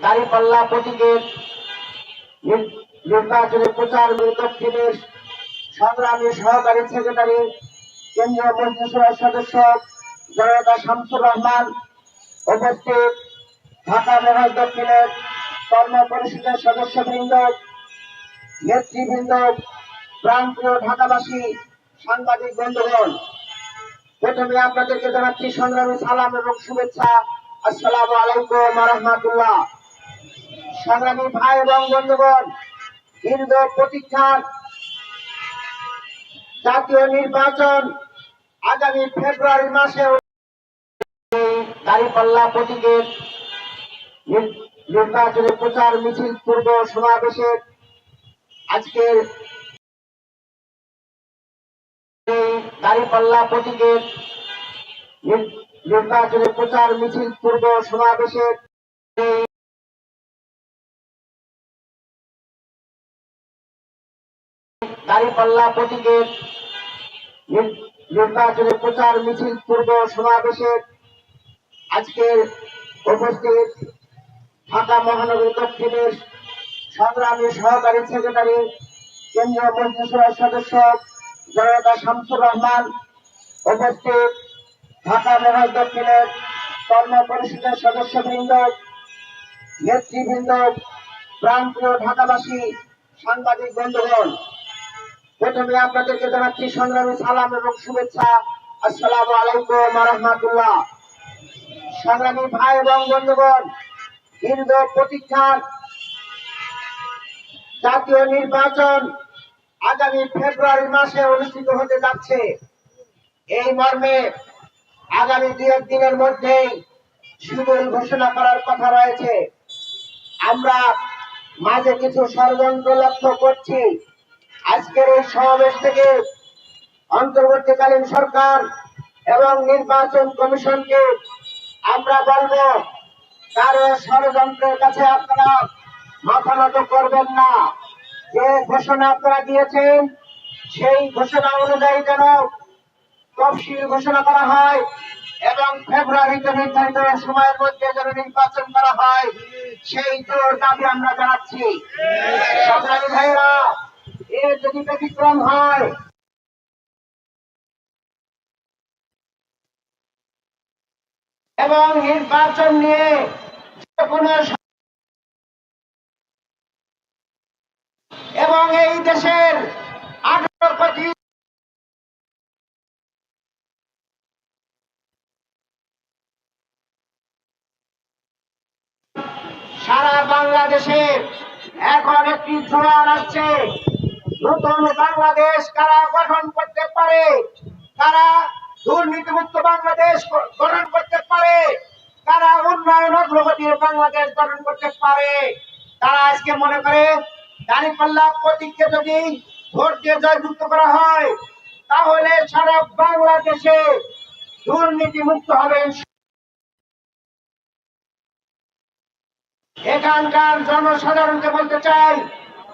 দাঁড়িপাল্লা প্রতীকের নির- নির্বাচনী প্রচার দক্ষিণের সংগ্রামী সহকারী সেক্রেটারি, কেন্দ্রীয় মন্ত্রিসভার সদস্য জনতা শামসুর রহমান উপস্থিত ঢাকা মহাজ দক্ষিণের কর্ম পরিষদের সদস্যবৃন্দ, নেতৃবৃন্দ, প্রান্তীয় ঢাকাবাসী, সাংবাদিক বন্ধুগণ। প্রথমে আপনাদেরকে জানাচ্ছি সংগ্রামী সালাম এবং শুভেচ্ছা। আসসালামু আলাইকুম রহমাতুল্লাহ। সংগ্রামী ভাই এবং বন্ধুগণ দীর্ঘ প্রতীক্ষার জাতীয় নির্বাচন আগামী ফেব্রুয়ারি মাসে দাঁড়িপাল্লা প্রতীকের নির- নির্বাচনী প্রচার মিছিল পূর্ব সমাবেশের আজকের দাঁড়িপাল্লা প্রতীকের নির- নির্বাচনী প্রচার মিছিল পূর্ব সমাবেশের দাঁড়িপাল্লা প্রতীকের নির- নির্বাচনী প্রচার মিছিল পূর্ব সমাবেশের আজকের উপস্থিত ঢাকা মহানগরী দক্ষিণের সংগ্রামী সহকারী সেক্রেটারি, কেন্দ্রীয় মন্ত্রিসভার সদস্য জনতা শামসুর রহমান উপস্থিত ঢাকা মহাজ দক্ষিণের কর্ম পরিষদের সদস্যবৃন্দ, নেতৃবৃন্দ প্রান্তীয় ঢাকাবাসী, সাংবাদিক বন্ধুগণ। প্রথমে আপনাদেরকে জানাচ্ছি সংগ্রামী সালাম এবং শুভেচ্ছা। আসসালামু আলাইকুম রহমাতুল্লাহ। সংগ্রামী ভাই এবং বন্ধুগণ, দীর্ঘ প্রতীক্ষার জাতীয় নির্বাচন আগামী ফেব্রুয়ারি মাসে অনুষ্ঠিত হতে যাচ্ছে। এই মর্মে আগামী দু দিনের মধ্যেই শিডিউল ঘোষণা করার কথা রয়েছে। আমরা মাঝে কিছু ষড়যন্ত্র লক্ষ্য করছি। আজকের এই সমাবেশ থেকে অন্তর্বর্তীকালীন সরকার এবং নির্বাচন কমিশনকে আমরা বলব, কারও ষড়যন্ত্রের কাছে আপনারা মাথা নত করবেন না। যে ঘোষণা আপনারা দিয়েছেন, সেই ঘোষণা অনুযায়ী যেন তফসিল ঘোষণা করা হয় এবং ফেব্রুয়ারিতে নির্ধারিত সময়ের মধ্যে যেন নির্বাচন করা হয়, সেই জোর দাবি আমরা জানাচ্ছি। সংগ্রামী ভাইরা এর যদি ব্যতিক্রম হয়, এবং নির্বাচন নিয়ে যে কোনো এবং এই দেশের আঠারো কোটি সারা বাংলাদেশে এখন একটি জোয়ার আসছে। নতুন বাংলাদেশ কারা গঠন করতে পারে? কারা দুর্নীতিমুক্ত বাংলাদেশ গঠন করতে পারে? কারা উন্নয়ন অগ্রগতির বাংলাদেশ গঠন করতে পারে? তারা আজকে মনে করে, দাঁড়িপাল্লা প্রতীককে যদি ভোট দিয়ে জয়যুক্ত করা হয়, তাহলে সারা বাংলাদেশে দুর্নীতি মুক্ত হবে। এখানকার জনসাধারণকে বলতে চাই,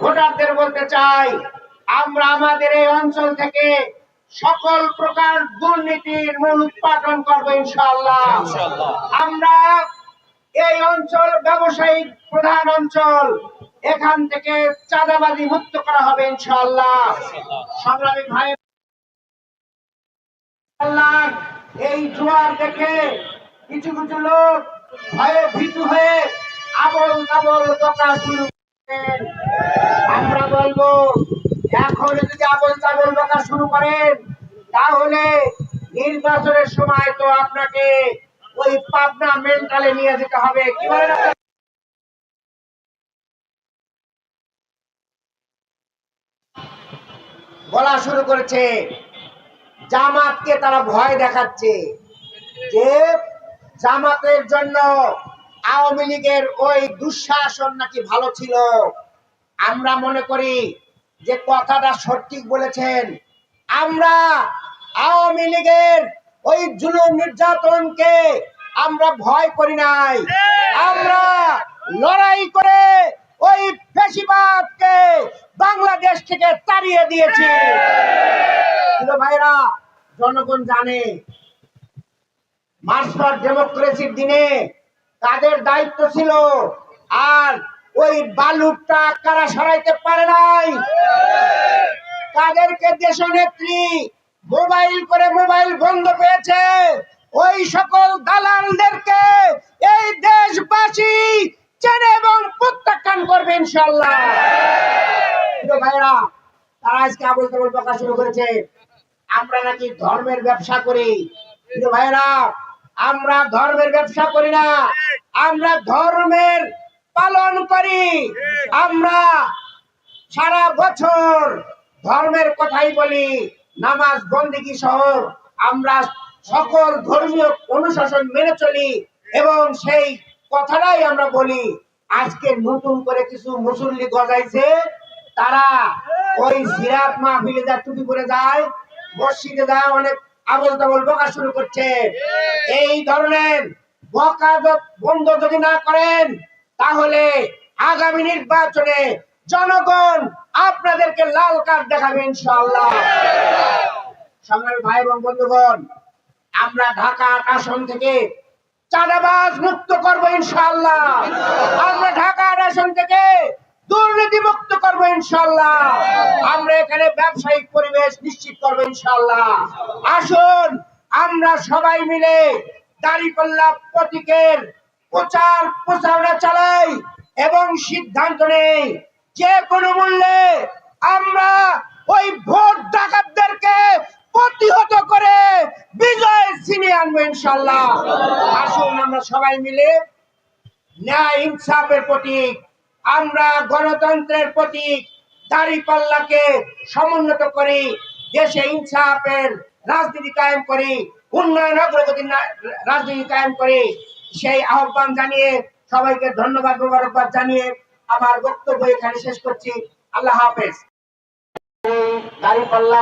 ভোটারদের বলতে চাই আমরা আমাদের এই অঞ্চল থেকে সকল প্রকার দুর্নীতির মূল উৎপাদন করব ইনশাআল্লাহ। আমরা এই অঞ্চল ব্যবসায়িক প্রধান অঞ্চল এখান থেকে চাঁদাবাজি মুক্ত করা হবে ইনশাআল্লাহ। সংগ্রামী ভাই এই জোয়ার দেখে কিছু কিছু লোক ভয়ে ভীতু হয়ে আবল তাবল দোকান শুরু আমরা বলব এখন যদি আবল তাবল বকা শুরু করেন, তাহলে নির্বাচনের সময় তো আপনাকে ওই পাবনা মেন্টালে নিয়ে যেতে হবে। কি বলেন বলা শুরু করেছে, জামাতকে তারা ভয় দেখাচ্ছে যে জামাতের জন্য আওয়ামী লীগের ওই দুঃশাসন নাকি ভালো ছিল। আমরা মনে করি যে কথাটা সঠিক বলেছেন, আমরা আওয়ামী লীগের ওই জুলুম নির্যাতনকে আমরা ভয় করি নাই। আমরা লড়াই করে ওই ফেসিবাদকে বাংলাদেশ থেকে তাড়িয়ে দিয়েছি। ভাইরা, জনগণ জানে, মার্চ ডেমোক্রেসির দিনে তাদের দায়িত্ব ছিল আর ওই বালুকটা কারা সরাইতে পারে নাই? তাদেরকে দেশ নেত্রী মোবাইল করে মোবাইল বন্ধ পেয়েছে। ওই সকল দালালদেরকে এই দেশবাসী চেনে এবং প্রত্যাখ্যান করবে ইনশাল্লাহ ভাইরা তারা আজকে আবল তাবল প্রকাশ শুরু করেছে। আমরা নাকি ধর্মের ব্যবসা করি। ভাইরা আমরা ধর্মের ব্যবসা করি না। আমরা ধর্মের পালন করি। আমরা সারা বছর ধর্মের কথাই বলি, নামাজ, বন্দিগি সহ আমরা সকল ধর্মীয় অনুশাসন মেনে চলি এবং সেই কথাটাই আমরা বলি। আজকে নতুন করে কিছু মুসল্লি গজাইছে, তারা ওই সিরাত মাহফিলে যা টুপি পরে যায়, মসজিদে যায় অনেক আবল তাবল বকা শুরু করছে। এই ধরনের বকা বন্ধ যদি না করেন তাহলে আগামী নির্বাচনে জনগণ আপনাদেরকে লাল কার্ড দেখাবে ইনশাআল্লাহ। সংগ্রামী ভাই এবং বন্ধুগণ, আমরা ঢাকা আসন থেকে চাঁদাবাজ মুক্ত করব ইনশাআল্লাহ। আমরা ঢাকা আসন থেকে দুর্নীতি মুক্ত করব ইনশাআল্লাহ। আমরা এখানে ব্যবসায়িক পরিবেশ নিশ্চিত করব ইনশাআল্লাহ। আসুন, আমরা সবাই মিলে দাঁড়িপাল্লা প্রতীকের প্রচার প্রচারণা চালাই এবং সিদ্ধান্ত নেই। যে কোনো মূল্যে আমরা ওই ভোট ডাকাতদেরকে প্রতিহত করে বিজয় ছিনিয়ে আনব ইনশাল্লাহ আসুন আমরা সবাই মিলে ন্যায় ইনসাফের প্রতীক, আমরা গণতন্ত্রের প্রতীক দাঁড়িপাল্লাকে সমুন্নত করি, দেশে ইনসাফের রাজনীতি কায়েম করি, উন্নয়ন অগ্রগতির রাজনীতি কায়েম করি। সেই আহ্বান জানিয়ে সবাইকে ধন্যবাদ, মোবারকবাদ জানিয়ে আমার বক্তব্য এখানে শেষ করছি। আল্লাহ হাফেজ। দাঁড়িপাল্লা